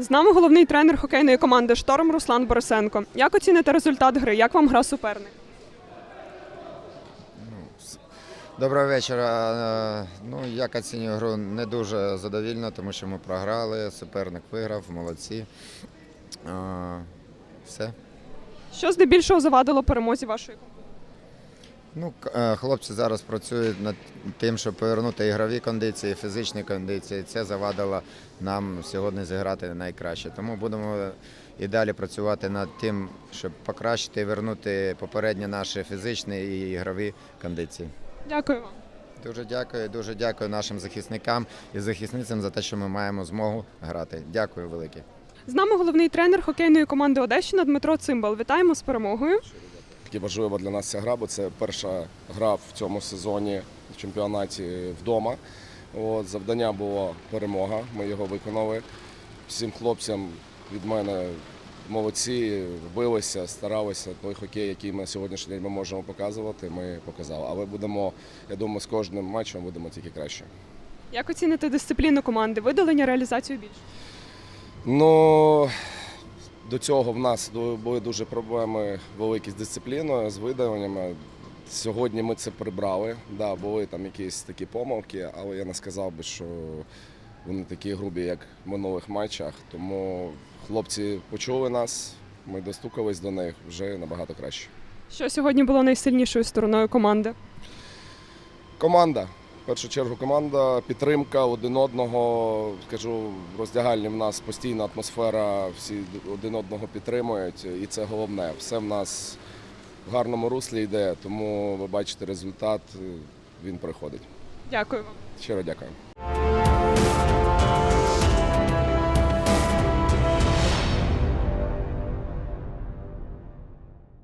З нами головний тренер хокейної команди Шторм Руслан Борисенко. Як оціните результат гри? Як вам гра суперник? Доброго вечора. Ну, як оцінюю гру не дуже задовільно, тому що ми програли, суперник виграв, молодці. Все. Що здебільшого завадило перемозі вашої команди? Ну, е, хлопці зараз працюють над тим, щоб повернути ігрові кондиції, фізичні кондиції. Це завадило нам сьогодні зіграти найкраще. Тому будемо і далі працювати над тим, щоб покращити і вернути попередні наші фізичні і ігрові кондиції. Дякую вам. Дуже дякую, дуже дякую нашим захисникам і захисницям за те, що ми маємо змогу грати. Дякую велике. З нами головний тренер хокейної команди Одещина Дмитро Цимбал. Вітаємо з перемогою. Таки важлива для нас ця гра, бо це перша гра в цьому сезоні в чемпіонаті вдома. От, завдання було перемога, ми його виконали. Всім хлопцям від мене молодці, билися, старалися. Той хокей, який ми сьогоднішній день ми можемо показувати, ми показали. Але будемо, я думаю, з кожним матчем будемо тільки краще. Як оціните дисципліну команди? Видалення, реалізацію більше? Ну до цього в нас були дуже проблеми великі з дисципліною, з видаваннями. Сьогодні ми це прибрали. Да, були там якісь такі помилки, але я не сказав би, що вони такі грубі, як в минулих матчах. Тому хлопці почули нас, ми достукались до них вже набагато краще. Що сьогодні було найсильнішою стороною команди? Команда. Першу чергу команда, підтримка один одного. Скажу, в роздягальні в нас постійна атмосфера, всі один одного підтримують, і це головне. Все в нас в гарному руслі йде, тому ви бачите результат, він приходить. Дякую вам. Щиро дякую.